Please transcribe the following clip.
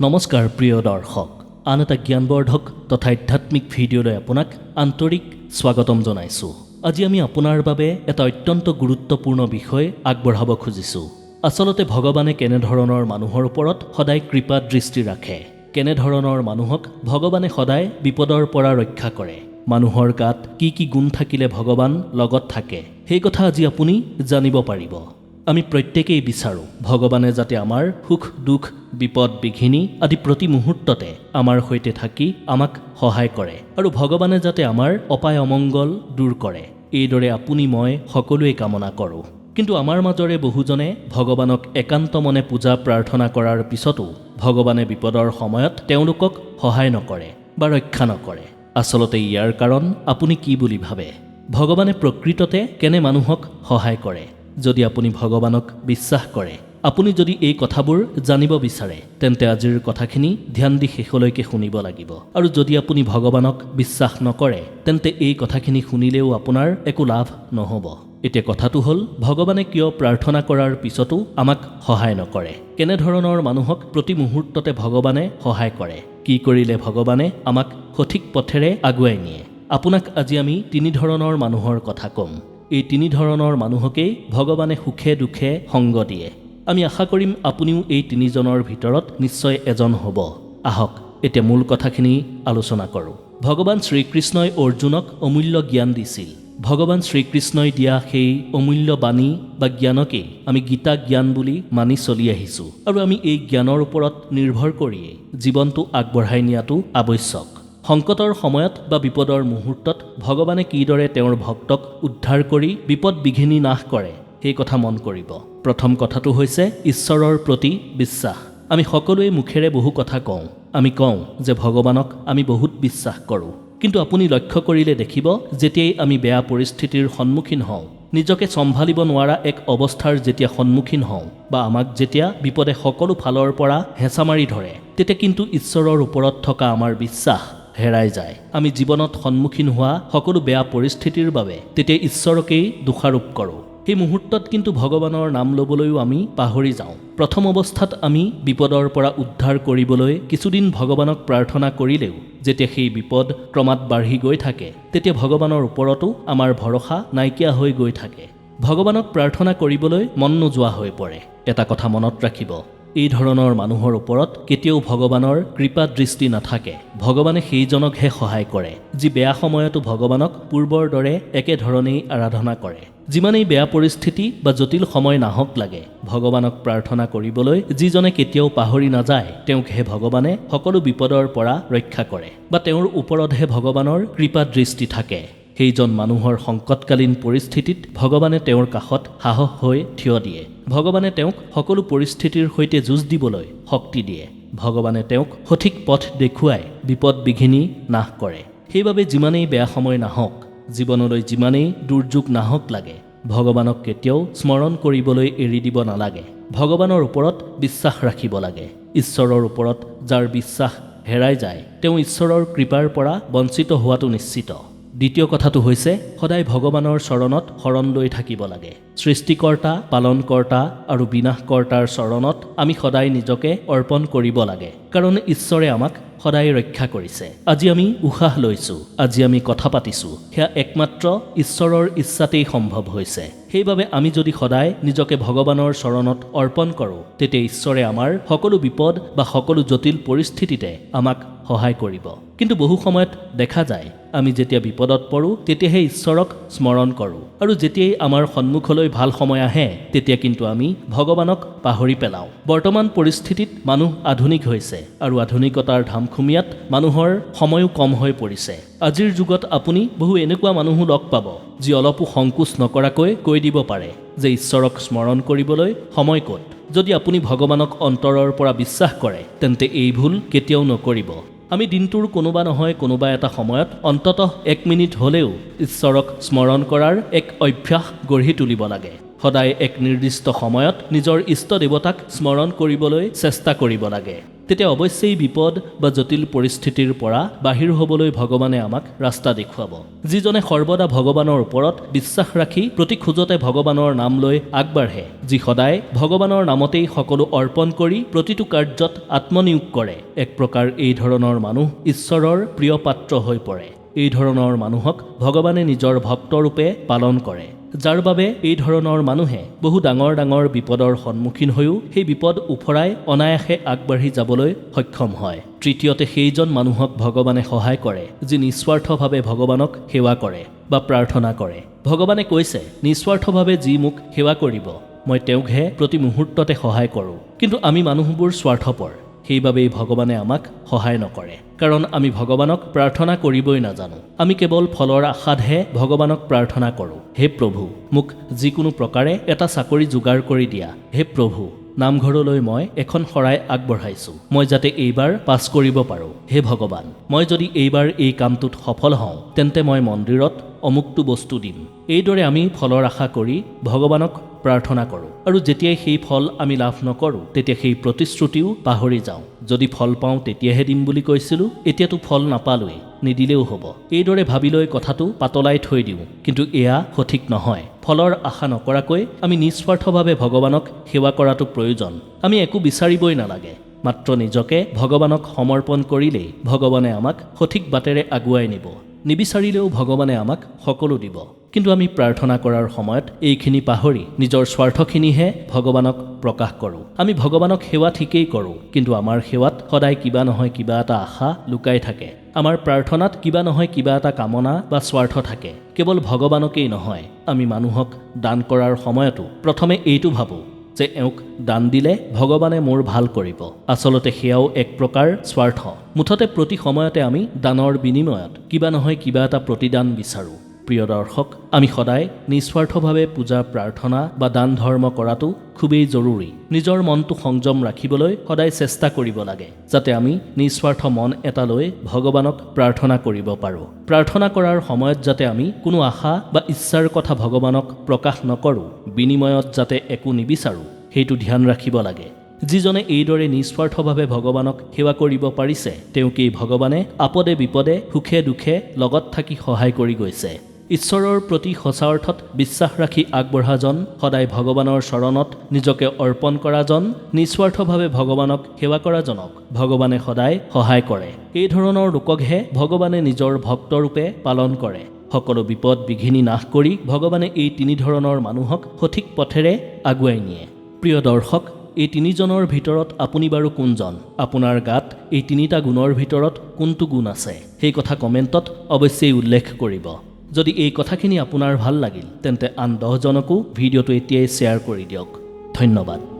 নমস্কাৰ, প্ৰিয় দৰ্শক। আন এটা জ্ঞানবৰ্ধক তথা আধ্যাত্মিক ভিডিঅ'লৈ আপোনাক আন্তৰিক স্বাগতম জনাইছোঁ। আজি আমি আপোনাৰ বাবে এটা অত্যন্ত গুৰুত্বপূৰ্ণ বিষয় আগবঢ়াব খুজিছোঁ। আচলতে ভগৱানে কেনেধৰণৰ মানুহৰ ওপৰত সদায় কৃপা দৃষ্টি ৰাখে? কেনেধৰণৰ মানুহক ভগৱানে সদায় বিপদৰ পৰা ৰক্ষা কৰে? মানুহৰ গাত কি কি গুণ থাকিলে ভগৱান লগত থাকে? সেই কথা আজি আপুনি জানিব পাৰিব। আমি প্ৰত্যেকেই বিচাৰোঁ, ভগৱানে যাতে আমাৰ সুখ, দুখ, বিপদ, বিঘিনি আদি প্ৰতি মুহূৰ্ততে আমাৰ সৈতে থাকি আমাক সহায় কৰে আৰু ভগৱানে যাতে আমাৰ অপায় অমংগল দূৰ কৰে। এইদৰে আপুনি মই সকলোৱে কামনা কৰোঁ। কিন্তু আমাৰ মাজৰে বহুজনে ভগৱানক একান্ত মনে পূজা, প্ৰাৰ্থনা কৰাৰ পিছতো ভগৱানে বিপদৰ সময়ত তেওঁলোকক সহায় নকৰে বা ৰক্ষা নকৰে। আচলতে ইয়াৰ কাৰণ আপুনি কি বুলি ভাবে? ভগৱানে প্ৰকৃততে কেনে মানুহক সহায় কৰে? যদি আপুনি ভগৱানক বিশ্বাস কৰে আপুনি যদি এই কথাবোৰ জানিব বিচাৰে তেন্তে আজিৰ কথাখিনি ধ্যান দি শেষলৈকে শুনিব লাগিব। আৰু যদি আপুনি ভগৱানক বিশ্বাস নকৰে তেন্তে এই কথাখিনি শুনিলেও আপোনাৰ একো লাভ নহ'ব। এতিয়া কথাটো হ'ল ভগৱানে কিয় প্ৰাৰ্থনা কৰাৰ পিছতো আমাক সহায় নকৰে? কেনেধৰণৰ মানুহক প্ৰতি মুহূৰ্ততে ভগৱানে সহায় কৰে? কি কৰিলে ভগৱানে আমাক সঠিক পথেৰে আগুৱাই নিয়ে? আপোনাক আজি আমি তিনি ধৰণৰ মানুহৰ কথা ক'ম। এই তিনি ধৰণৰ মানুহকেই ভগৱানে সুখে দুখে সংগ দিয়ে। আমি আশা কৰিম আপুনিও এই তিনিজনৰ ভিতৰত নিশ্চয় এজন হ'ব। আহক, এতিয়া মূল কথাখিনি আলোচনা কৰোঁ। ভগৱান শ্ৰীকৃষ্ণই অৰ্জুনক অমূল্য জ্ঞান দিছিল। ভগৱান শ্ৰীকৃষ্ণই দিয়া সেই অমূল্য বাণী বা জ্ঞানকেই আমি গীতা জ্ঞান বুলি মানি চলি আহিছোঁ। আৰু আমি এই জ্ঞানৰ ওপৰত নিৰ্ভৰ কৰিয়েই জীৱনটো আগবঢ়াই নিয়াটো আৱশ্যক। সংকটৰ সময়ত বা বিপদৰ মুহূৰ্তত ভগৱানে কিদৰে তেওঁৰ ভক্তক উদ্ধাৰ কৰি বিপদ বিঘিনি নাশ কৰে, সেই কথা মন কৰিব। প্ৰথম কথাটো হৈছে ঈশ্বৰৰ প্ৰতি বিশ্বাস। আমি সকলোৱে মুখেৰে বহু কথা কওঁ। আমি কওঁ যে ভগৱানক আমি বহুত বিশ্বাস কৰোঁ। কিন্তু আপুনি লক্ষ্য কৰিলে দেখিব, যেতিয়াই আমি বেয়া পৰিস্থিতিৰ সন্মুখীন হওঁ, নিজকে চম্ভালিব নোৱাৰা এক অৱস্থাৰ যেতিয়া সন্মুখীন হওঁ, বা আমাক যেতিয়া বিপদে সকলো ফালৰ পৰা হেঁচা মাৰি ধৰে, তেতিয়া কিন্তু ঈশ্বৰৰ ওপৰত থকা আমাৰ বিশ্বাস হেৰাই যায়। আমি জীৱনত সন্মুখীন হোৱা সকলো বেয়া পৰিস্থিতিৰ বাবে তেতিয়া ঈশ্বৰকেই দোষাৰোপ কৰোঁ। সেই মুহূৰ্তত কিন্তু ভগৱানৰ নাম ল'বলৈও আমি পাহৰি যাওঁ। প্ৰথম অৱস্থাত আমি বিপদৰ পৰা উদ্ধাৰ কৰিবলৈ কিছুদিন ভগৱানক প্ৰাৰ্থনা কৰিলেও যেতিয়া সেই বিপদ ক্ৰমাৎ বাঢ়ি গৈ থাকে তেতিয়া ভগৱানৰ ওপৰতো আমাৰ ভৰসা নাইকিয়া হৈ গৈ থাকে। ভগৱানক প্ৰাৰ্থনা কৰিবলৈ মন নোযোৱা হৈ পৰে। এটা কথা মনত ৰাখিব এই ধৰণৰ মানুহৰ ওপৰত কেতিয়াও ভগৱানৰ কৃপা দৃষ্টি নাথাকে। ভগৱানে সেইজনকহে সহায় কৰে যি বেয়া সময়তো ভগৱানক পূৰ্বৰ দৰে একেধৰণেই আৰাধনা কৰে। যিমানেই বেয়া পৰিস্থিতি বা জটিল সময় নাহক লাগে ভগৱানক প্ৰাৰ্থনা কৰিবলৈ যিজনে কেতিয়াও পাহৰি নাযায় তেওঁকহে ভগৱানে সকলো বিপদৰ পৰা ৰক্ষা কৰে বা তেওঁৰ ওপৰতহে ভগৱানৰ কৃপা দৃষ্টি থাকে। সেইজন মানুহৰ সংকটকালীন পৰিস্থিতিত ভগৱানে তেওঁৰ কাষত সাহস হৈ থিয় দিয়ে। ভগৱানে তেওঁক সকলো পৰিস্থিতিৰ সৈতে যুঁজ দিবলৈ শক্তি দিয়ে। ভগৱানে তেওঁক সঠিক পথ দেখুৱাই বিপদ বিঘিনি নাশ কৰে। সেইবাবে যিমানেই বেয়া সময় নাহক জীৱনলৈ যিমানেই দুৰ্যোগ নাহক লাগে ভগৱানক কেতিয়াও স্মৰণ কৰিবলৈ এৰি দিব নালাগে। ভগৱানৰ ওপৰত বিশ্বাস ৰাখিব লাগে। ঈশ্বৰৰ ওপৰত যাৰ বিশ্বাস হেৰাই যায় তেওঁ ঈশ্বৰৰ কৃপাৰ পৰা বঞ্চিত হোৱাটো নিশ্চিত। দ্বিতীয় কথাটো হৈছে, সদায় ভগৱানৰ চৰণত শৰণ লৈ থাকিব লাগে। সৃষ্টিকৰ্তা, পালনকৰ্তা আৰু বিনাশকৰ্তাৰ চৰণত আমি সদায় নিজকে অৰ্পণ কৰিব লাগে, কাৰণ ঈশ্বৰে আমাক সদায় ৰক্ষা কৰিছে। আজি আমি উশাহ লৈছোঁ, আজি আমি কথা পাতিছোঁ, সেয়া একমাত্ৰ ঈশ্বৰৰ ইচ্ছাতেই সম্ভৱ হৈছে। সেইবাবে আমি যদি সদায় নিজকে ভগৱানৰ চৰণত অৰ্পণ কৰোঁ, তেতিয়া ঈশ্বৰে আমাৰ সকলো বিপদ বা সকলো জটিল পৰিস্থিতিতে আমাক সহায় কৰিব। কিন্তু বহু সময়ত দেখা যায় আমি যেতিয়া বিপদত পৰোঁ তেতিয়াহে ঈশ্বৰক স্মৰণ কৰোঁ। আৰু যেতিয়াই আমাৰ সন্মুখলৈ ভাল সময় আহে তেতিয়া কিন্তু আমি ভগৱানক পাহৰি পেলাওঁ। বৰ্তমান পৰিস্থিতিত মানুহ আধুনিক হৈছে আৰু আধুনিকতাৰ ধামখুমীয়াত মানুহৰ সময়ো কম হৈ পৰিছে। আজিৰ যুগত আপুনি বহু এনেকুৱা মানুহো লগ পাব যি অলপো সংকোচ নকৰাকৈ কৈ দিব পাৰে যে ঈশ্বৰক স্মৰণ কৰিবলৈ সময় ক'ত। যদি আপুনি ভগৱানক অন্তৰৰ পৰা বিশ্বাস কৰে তেন্তে এই ভুল কেতিয়াও নকৰিব। আমি দিনটোৰ কোনোবা নহয় কোনোবা এটা সময়ত অন্ততঃ এক মিনিট হ'লেও ঈশ্বৰক স্মৰণ কৰাৰ এক অভ্যাস গঢ়ি তুলিব লাগে। সদায় এক নিৰ্দিষ্ট সময়ত নিজৰ ইষ্ট দেৱতাক স্মৰণ কৰিবলৈ চেষ্টা কৰিব লাগে। তেতিয়া অৱশ্যেই বিপদ বা জটিল পৰিস্থিতিৰ পৰা বাহিৰ হ'বলৈ ভগৱানে আমাক ৰাস্তা দেখুৱাব। যিজনে সৰ্বদা ভগৱানৰ ওপৰত বিশ্বাস ৰাখি প্ৰতি খোজতে ভগৱানৰ নাম লৈ আগবাঢ়ে, যি সদায় ভগৱানৰ নামতেই সকলো অৰ্পণ কৰি প্ৰতিটো কাৰ্যত আত্মনিয়োগ কৰে। এক প্ৰকাৰ এই ধৰণৰ মানুহ ঈশ্বৰৰ প্ৰিয় পাত্ৰ হৈ পৰে। এই ধৰণৰ মানুহক ভগৱানে নিজৰ ভক্তৰূপে পালন কৰে। যাৰ বাবে এই ধৰণৰ মানুহে বহু ডাঙৰ ডাঙৰ বিপদৰ সন্মুখীন হৈও সেই বিপদ ওফৰাই অনায়াসে আগবাঢ়ি যাবলৈ সক্ষম হয়। তৃতীয়তে সেইজন মানুহক ভগৱানে সহায় কৰে যি নিস্বাৰ্থভাৱে ভগৱানক সেৱা কৰে বা প্ৰাৰ্থনা কৰে। ভগৱানে কৈছে নিস্বাৰ্থভাৱে যি মোক সেৱা কৰিব মই তেওঁকহে প্ৰতি মুহূৰ্ততে সহায় কৰোঁ। কিন্তু আমি মানুহবোৰ স্বাৰ্থপৰ সেইবাবেই ভগৱানে আমাক সহায় নকৰে। কাৰণ আমি ভগৱানক প্ৰাৰ্থনা কৰিবই নাজানো। আমি কেৱল ফলৰ আশাতহে ভগৱানক প্ৰাৰ্থনা কৰোঁ। হে প্ৰভু, মোক যিকোনো প্ৰকাৰে এটা চাকৰি যোগাৰ কৰি দিয়া। হে প্ৰভু, নামঘৰলৈ মই এখন শৰাই আগবঢ়াইছোঁ। মই যাতে এইবাৰ পাছ কৰিব পাৰোঁ। হে ভগৱান, মই যদি এইবাৰ এই কামটোত সফল হওঁ, তেন্তে মই মন্দিৰত অমুকটো বস্তু দিম। এইদৰে আমি ফলৰ আশা কৰি ভগৱানক প্ৰাৰ্থনা কৰোঁ। আৰু যেতিয়াই সেই ফল আমি লাভ নকৰোঁ, তেতিয়া সেই প্ৰতিশ্ৰুতিও পাহৰি যাওঁ। যদি ফল পাওঁ, তেতিয়াহে দিম বুলি কৈছিলোঁ। এতিয়াতো ফল নাপালোৱেই, নিদিলেও হ'ব। এইদৰে ভাবি লৈ কথাটো পাতলাই থৈ দিওঁ। কিন্তু এয়া সঠিক নহয়। ফলৰ আশা নকৰাকৈ আমি নিস্বাৰ্থভাৱে ভগৱানক সেৱা কৰাটো প্ৰয়োজন। আমি একো বিচাৰিবই নালাগে। মাত্ৰ নিজকে ভগৱানক সমৰ্পণ কৰিলেই ভগৱানে আমাক সঠিক বাটেৰে আগুৱাই নিব। নিবিচাৰিলেও ভগৱানে আমাক সকলো দিব। কিন্তু আমি প্ৰাৰ্থনা কৰাৰ সময়ত এইখিনি পাহৰি নিজৰ স্বাৰ্থখিনিহে ভগৱানক প্ৰকাশ কৰোঁ। আমি ভগৱানক সেৱা ঠিকেই কৰোঁ কিন্তু আমাৰ সেৱাত সদায় কিবা নহয় কিবা এটা আশা লুকাই থাকে। আমাৰ প্ৰাৰ্থনাত কিবা নহয় কিবা এটা কামনা বা স্বাৰ্থ থাকে। কেৱল ভগৱানকেই নহয় আমি মানুহক দান কৰাৰ সময়তো প্ৰথমে এইটো ভাবোঁ যে এওঁক দান দিলে ভগৱানে মোৰ ভাল কৰিব। আচলতে সেয়াও এক প্ৰকাৰ স্বাৰ্থ। মুঠতে প্ৰতি সময়তে আমি দানৰ বিনিময়ত কিবা নহয় কিবা এটা প্ৰতিদান বিচাৰোঁ। প্ৰিয় দৰ্শক আমি সদায় নিস্বাৰ্থভাৱে পূজা প্ৰাৰ্থনা বা দান ধৰ্ম কৰাটো খুবেই জৰুৰী। নিজৰ মনটো সংযম ৰাখিবলৈ সদায় চেষ্টা কৰিব লাগে যাতে আমি নিস্বাৰ্থ মন এটা লৈ ভগৱানক প্ৰাৰ্থনা কৰিব পাৰোঁ। প্ৰাৰ্থনা কৰাৰ সময়ত যাতে আমি কোনো আশা বা ইচ্ছাৰ কথা ভগৱানক প্ৰকাশ নকৰোঁ বিনিময়ত যাতে একো নিবিচাৰোঁ সেইটো ধ্যান ৰাখিব লাগে। যিজনে এইদৰে নিস্বাৰ্থভাৱে ভগৱানক সেৱা কৰিব পাৰিছে তেওঁকেই ভগৱানে আপদে বিপদে সুখে দুখে লগত থাকি সহায় কৰি গৈছে। ঈশ্বৰৰ প্ৰতি সঁচা অৰ্থত বিশ্বাস ৰাখি আগবঢ়াজন, সদায় ভগৱানৰ চৰণত নিজকে অৰ্পণ কৰাজন, নিস্বাৰ্থভাৱে ভগৱানক সেৱা কৰাজনক। ভগৱানে সদায় সহায় কৰে। এই ধৰণৰ লোককহে ভগৱানে নিজৰ ভক্তৰূপে পালন কৰে। সকলো বিপদ বিঘিনি নাশ কৰি ভগৱানে এই তিনি ধৰণৰ মানুহক সঠিক পথেৰে আগুৱাই নিয়ে। প্ৰিয় দৰ্শক, এই তিনিজনৰ ভিতৰত আপুনি বাৰু কোনজন? আপোনাৰ গাত এই তিনিটা গুণৰ ভিতৰত কোনটো গুণ আছে? সেই কথা কমেণ্টত অৱশ্যেই উল্লেখ কৰিব। যদি এই কথাখিনি আপোনাৰ ভাল লাগিল তেন্তে আন দহজনকো ভিডিঅ'টো এতিয়াই শ্বেয়াৰ কৰি দিয়ক। ধন্যবাদ।